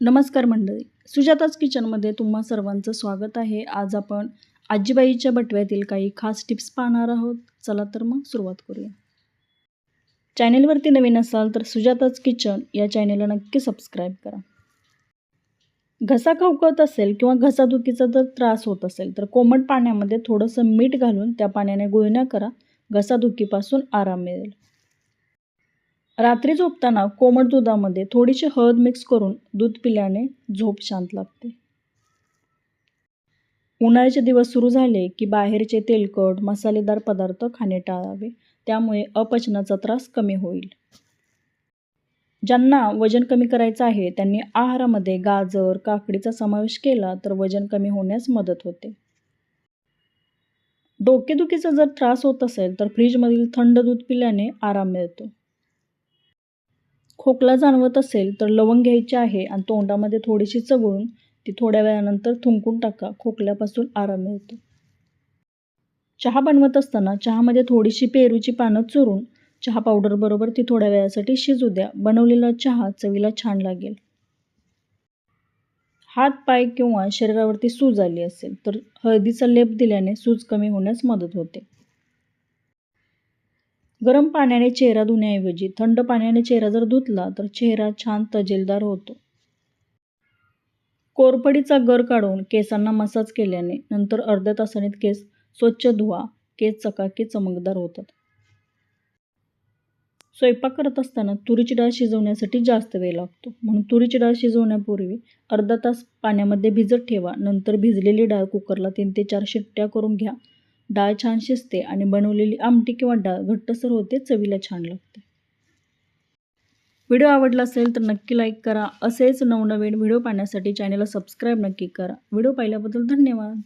नमस्कार मंडळी. सुजाताच किचनमध्ये तुम्हा सर्वांचं स्वागत आहे. आज आपण आजीबाईच्या बटव्यातील काही खास टिप्स पाहणार आहोत. चला तर मग सुरुवात करूया. चॅनेलवरती नवीन असाल तर सुजाताच किचन या चॅनेलला नक्की सबस्क्राईब करा. घसा खवखवत असेल किंवा घसादुखीचा जर त्रास होत असेल तर कोमट पाण्यामध्ये थोडंसं मीठ घालून त्या पाण्याने गुळण्या करा. घसादुखीपासून आराम मिळेल. रात्री झोपताना कोमट दुधामध्ये थोडीशी हळद मिक्स करून दूध पिल्याने झोप शांत लागते. उन्हाळ्याचे दिवस सुरू झाले की बाहेरचे तेलकट मसालेदार पदार्थ खाणे टाळावे. त्यामुळे अपचनाचा त्रास कमी होईल. ज्यांना वजन कमी करायचं आहे त्यांनी आहारामध्ये गाजर काकडीचा समावेश केला तर वजन कमी होण्यास मदत होते. डोकेदुखीचा जर त्रास होत असेल तर फ्रीजमधील थंड दूध पिल्याने आराम मिळतो. खोकला जाणवत असेल तर लवंग घ्यायची आहे आणि तोंडामध्ये थोडीशी चवळून ती थोड्या वेळानंतर थुंकून टाका. खोकल्यापासून आराम मिळतो. चहा बनवत असताना चहामध्ये थोडीशी पेरूची पानं चुरून चहा पावडरबरोबर ती थोड्या वेळासाठी शिजू द्या. बनवलेला चहा चवीला छान लागेल. हात पाय किंवा शरीरावरती सूज आली असेल तर हळदीचा लेप दिल्याने सूज कमी होण्यास मदत होते. गरम पाण्याने चेहरा धुण्याऐवजी थंड पाण्याने चेहरा जर धुतला तर चेहरा छान तजेलदार होतो. कोरपडीचा गर काढून केसांना मसाज केल्याने नंतर अर्ध्या तासाने केस स्वच्छ धुवा केस चकाकी चमकदार होतात. स्वयंपाक करत असताना तुरीची डाळ शिजवण्यासाठी जास्त वेळ लागतो. म्हणून तुरीची डाळ शिजवण्यापूर्वी अर्धा तास पाण्यामध्ये भिजत ठेवा. नंतर भिजलेली डाळ कुकरला तीन ते चार शिट्ट्या करून घ्या. डाळ छान शिजते आणि बनवलेली आमटी किंवा डाळ घट्टसर होते चवीला छान लागते. व्हिडिओ आवडला असेल तर नक्की लाईक करा. असेच नवनवीन व्हिडिओ पाहण्यासाठी चॅनलला सबस्क्राईब नक्की करा. व्हिडिओ पाहिल्याबद्दल धन्यवाद.